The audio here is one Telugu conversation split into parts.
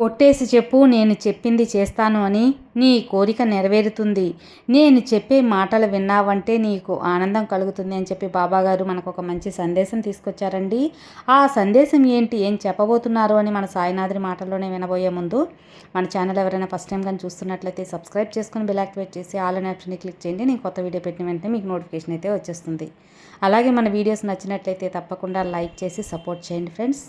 కొట్టేసి చెప్పు నేను చెప్పింది చేస్తాను అని నీ కోరిక నెరవేరుతుంది. నేను చెప్పే మాటలు విన్నావంటే నీకు ఆనందం కలుగుతుంది అని చెప్పి బాబాగారు మనకు ఒక మంచి సందేశం తీసుకొచ్చారండి. ఆ సందేశం ఏంటి ఏం చెప్పబోతున్నారు అని మన సాయినాథుడి మాటల్లోనే వినబోయే ముందు మన ఛానల్ ఎవరైనా ఫస్ట్ టైం కానీ చూస్తున్నట్లయితే సబ్స్క్రైబ్ చేసుకుని బిల్ యాక్టివేట్ చేసి ఆల్ అనే ఆప్షన్ని క్లిక్ చేయండి. నేను కొత్త వీడియో పెట్టిన వెంటనే మీకు నోటిఫికేషన్ అయితే వచ్చేస్తుంది. అలాగే మన వీడియోస్ నచ్చినట్లయితే తప్పకుండా లైక్ చేసి సపోర్ట్ చేయండి ఫ్రెండ్స్.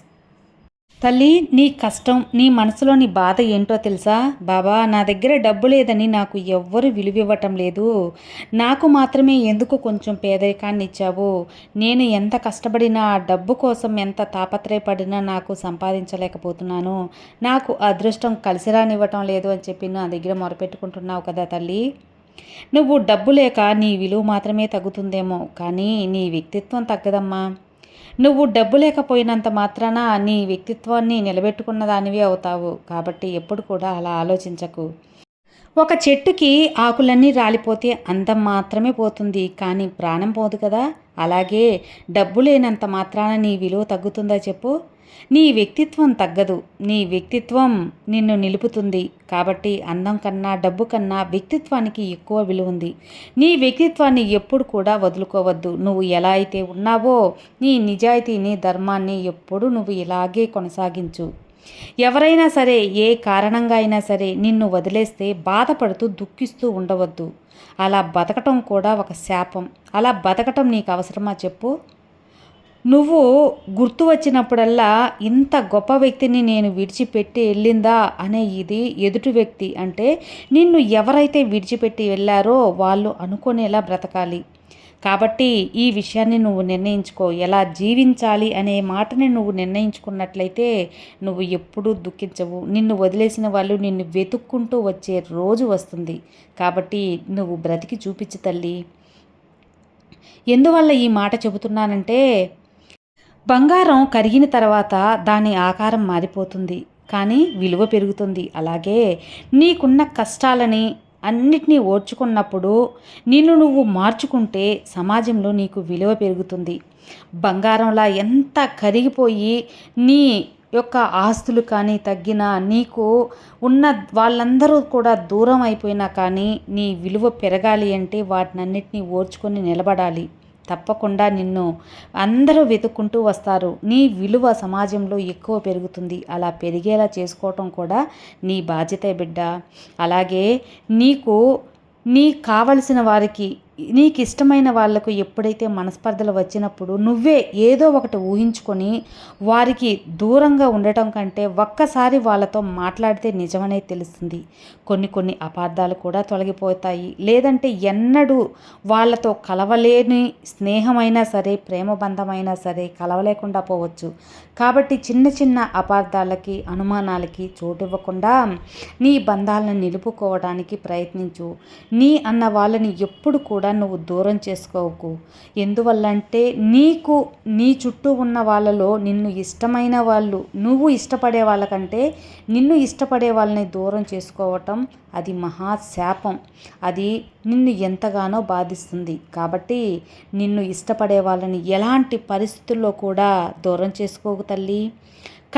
తల్లి నీ కష్టం నీ మనసులోని బాధ ఏంటో తెలుసా? బాబా నా దగ్గర డబ్బు లేదని నాకు ఎవ్వరు విలువివ్వటం లేదు. నాకు మాత్రమే ఎందుకు కొంచెం పేదరికాన్ని ఇచ్చావు? నేను ఎంత కష్టపడినా ఆ డబ్బు కోసం ఎంత తాపత్రయపడినా నాకు సంపాదించలేకపోతున్నాను. నాకు అదృష్టం కలిసి రానివ్వటం లేదు అని చెప్పి నా దగ్గర మొరపెట్టుకుంటున్నావు కదా తల్లి. నువ్వు డబ్బు లేక నీ విలువ మాత్రమే తగ్గుతుందేమో కానీ నీ వ్యక్తిత్వం తగ్గదమ్మా. నువ్వు డబ్బు లేకపోయినంత మాత్రాన నీ వ్యక్తిత్వాన్ని నిలబెట్టుకున్న దానివి అవుతావు. కాబట్టి ఎప్పుడు కూడా అలా ఆలోచించకు. ఒక చెట్టుకి ఆకులన్నీ రాలిపోతే అందం మాత్రమే పోతుంది. కానీ ప్రాణం పోదు కదా. అలాగే డబ్బు లేనంత మాత్రాన నీ విలువ తగ్గుతుందా చెప్పు. నీ వ్యక్తిత్వం తగ్గదు. నీ వ్యక్తిత్వం నిన్ను నిలుపుతుంది. కాబట్టి అందం కన్నా డబ్బు కన్నా వ్యక్తిత్వానికి ఎక్కువ విలువ ఉంది నీ వ్యక్తిత్వాన్ని ఎప్పుడు కూడా వదులుకోవద్దు. నువ్వు ఎలా అయితే ఉన్నావో నీ నిజాయితీని ధర్మాన్ని ఎప్పుడు నువ్వు ఇలాగే కొనసాగించు. ఎవరైనా సరే ఏ కారణంగా అయినా సరే నిన్ను వదిలేస్తే బాధపడుతూ దుఃఖిస్తూ ఉండవద్దు. అలా బతకటం కూడా ఒక శాపం. అలా బతకటం నీకు అవసరమా చెప్పు. నువ్వు గుర్తు వచ్చినప్పుడల్లా ఇంత గొప్ప వ్యక్తిని నేను విడిచిపెట్టి వెళ్ళిందా అనే ఇది ఎదుటి వ్యక్తి అంటే నిన్ను ఎవరైతే విడిచిపెట్టి వెళ్ళారో వాళ్ళు అనుకునేలా బ్రతకాలి. కాబట్టి ఈ విషయాన్ని నువ్వు నిర్ణయించుకో. ఎలా జీవించాలి అనే మాటని నువ్వు నిర్ణయించుకున్నట్లయితే నువ్వు ఎప్పుడూ దుఃఖించవు. నిన్ను వదిలేసిన వాళ్ళు నిన్ను వెతుక్కుంటూ వచ్చే రోజు వస్తుంది. కాబట్టి నువ్వు బ్రతికి చూపించు తల్లి. ఎందువల్ల ఈ మాట చెబుతున్నానంటే బంగారం కరిగిన తర్వాత దాని ఆకారం మారిపోతుంది. కానీ విలువ పెరుగుతుంది. అలాగే నీకున్న కష్టాలని అన్నిటినీ ఓర్చుకున్నప్పుడు నిన్ను నువ్వు మార్చుకుంటే సమాజంలో నీకు విలువ పెరుగుతుంది. బంగారంలా ఎంత కరిగిపోయి నీ యొక్క ఆస్తులు కానీ తగ్గినా నీకు ఉన్న వాళ్ళందరూ కూడా దూరం అయిపోయినా కానీ నీ విలువ పెరగాలి అంటే వాటినన్నిటినీ ఓర్చుకొని నిలబడాలి. తప్పకుండా నిన్ను అందరూ వెతుక్కుంటూ వస్తారు. నీ విలువ సమాజంలో ఎక్కువ పెరుగుతుంది. అలా పెరిగేలా చేసుకోవటం కూడా నీ బాధ్యత బిడ్డ. అలాగే నీకు నీ కావలసిన వారికి నీకు ఇష్టమైన వాళ్ళకు ఎప్పుడైతే మనస్పర్ధలు వచ్చినప్పుడు నువ్వే ఏదో ఒకటి ఊహించుకొని వారికి దూరంగా ఉండటం కంటే ఒక్కసారి వాళ్ళతో మాట్లాడితే నిజమనే తెలుస్తుంది. కొన్ని కొన్ని అపార్థాలు కూడా తొలగిపోతాయి. లేదంటే ఎన్నడూ వాళ్ళతో కలవలేని స్నేహమైనా సరే ప్రేమ బంధమైనా సరే కలవలేకుండా పోవచ్చు. కాబట్టి చిన్న చిన్న అపార్థాలకి అనుమానాలకి చోటు ఇవ్వకుండా నీ బంధాలను నిలుపుకోవడానికి ప్రయత్నించు. నీ అన్న వాళ్ళని ఎప్పుడు కూడా కూడా నువ్వు దూరం చేసుకోకు. ఎందువల్లంటే నీకు నీ చుట్టూ ఉన్న వాళ్ళలో నిన్ను ఇష్టమైన వాళ్ళు నువ్వు ఇష్టపడే వాళ్ళకంటే నిన్ను ఇష్టపడే వాళ్ళని దూరం చేసుకోవటం అది మహాశాపం అది నిన్ను ఎంతగానో బాధిస్తుంది. కాబట్టి నిన్ను ఇష్టపడే వాళ్ళని ఎలాంటి పరిస్థితుల్లో కూడా దూరం చేసుకోకు తల్లి.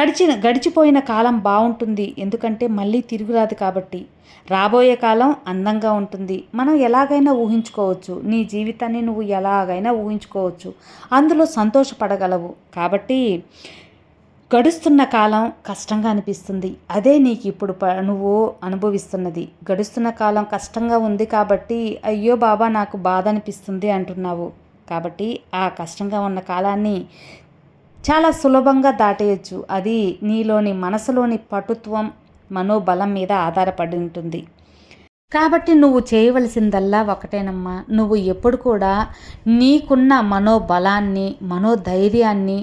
గడిచిన గడిచిపోయిన కాలం బాగుంటుంది. ఎందుకంటే మళ్ళీ తిరుగురాదు కాబట్టి. రాబోయే కాలం అందంగా ఉంటుంది. మనం ఎలాగైనా ఊహించుకోవచ్చు. నీ జీవితాన్ని నువ్వు ఎలాగైనా ఊహించుకోవచ్చు. అందులో సంతోషపడగలవు. కాబట్టి గడుస్తున్న కాలం కష్టంగా అనిపిస్తుంది. అదే నీకు ఇప్పుడు ప నువ్వు అనుభవిస్తున్నది. గడుస్తున్న కాలం కష్టంగా ఉంది కాబట్టి అయ్యో బాబా నాకు బాధ అనిపిస్తుంది అంటున్నావు. కాబట్టి ఆ కష్టంగా ఉన్న కాలాన్ని చాలా సులభంగా దాటేయచ్చు. అది నీలోని మనసులోని పటుత్వం మనోబలం మీద ఆధారపడి ఉంటుంది. కాబట్టి నువ్వు చేయవలసిందల్లా ఒకటేనమ్మా. నువ్వు ఎప్పుడు కూడా నీకున్న మనోబలాన్ని మనోధైర్యాన్ని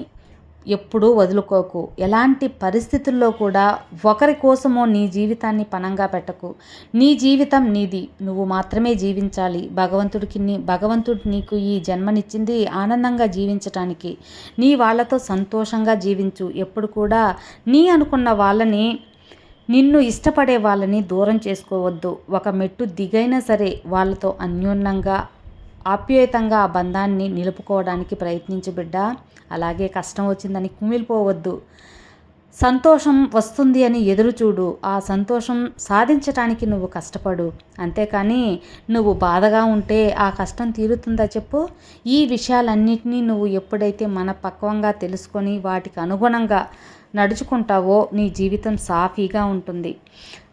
ఎప్పుడూ వదులుకోకు. ఎలాంటి పరిస్థితుల్లో కూడా ఒకరి కోసమో నీ జీవితాన్ని పణంగా పెట్టకు. నీ జీవితం నీది. నువ్వు మాత్రమే జీవించాలి. భగవంతుడికి నీ భగవంతుడు నీకు ఈ జన్మనిచ్చింది ఆనందంగా జీవించటానికి. నీ వాళ్ళతో సంతోషంగా జీవించు. ఎప్పుడు కూడా నీ అనుకున్న వాళ్ళని నిన్ను ఇష్టపడే వాళ్ళని దూరం చేసుకోవద్దు. ఒక మెట్టు దిగైనా సరే వాళ్ళతో అన్యోన్యంగా ఆప్యాయతంగా ఆ బంధాన్ని నిలుపుకోవడానికి ప్రయత్నించు బిడ్డ. అలాగే కష్టం వచ్చిందని కుమిలిపోవద్దు. సంతోషం వస్తుంది అని ఎదురుచూడు ఆ సంతోషం సాధించటానికి నువ్వు కష్టపడు. అంతేకాని నువ్వు బాధగా ఉంటే ఆ కష్టం తీరుతుందా చెప్పు. ఈ విషయాలన్నింటినీ నువ్వు ఎప్పుడైతే మన పక్వంగా తెలుసుకొని వాటికి అనుగుణంగా నడుచుకుంటావో నీ జీవితం సాఫీగా ఉంటుంది.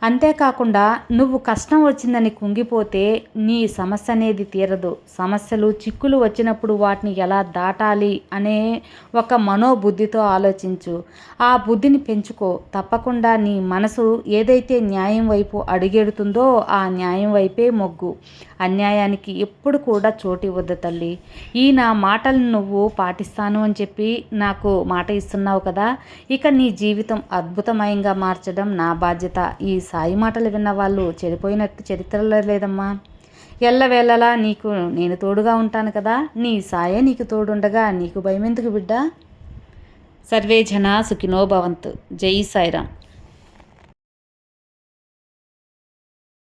అంతేకాకుండా నువ్వు కష్టం వచ్చిందని కుంగిపోతే నీ సమస్య అనేది తీరదు. సమస్యలు చిక్కులు వచ్చినప్పుడు వాటిని ఎలా దాటాలి అనే ఒక మనోబుద్ధితో ఆలోచించు. ఆ బుద్ధిని పెంచుకో. తప్పకుండా నీ మనసు ఏదైతే న్యాయం వైపు అడుగెడుతుందో ఆ న్యాయం వైపే మొగ్గు. అన్యాయానికి ఎప్పుడు కూడా చోటు ఇవ్వద్దు తల్లి. ఈ నా మాటలను నువ్వు పాటిస్తాను అని చెప్పి నాకు మాట ఇస్తున్నావు కదా ఇక నీ జీవితం అద్భుతమయంగా మార్చడం నా బాధ్యత. ఈ సాయి మాటలు విన్న వాళ్ళు చెడిపోయినట్టు చరిత్రలో లేదమ్మా. ఎల్లవేళలా నీకు నేను తోడుగా ఉంటాను కదా. నీ సాయే నీకు తోడుండగా నీకు భయం ఎందుకు బిడ్డ? సర్వే జన సుఖినో భవంతు. జై సాయిరామ్.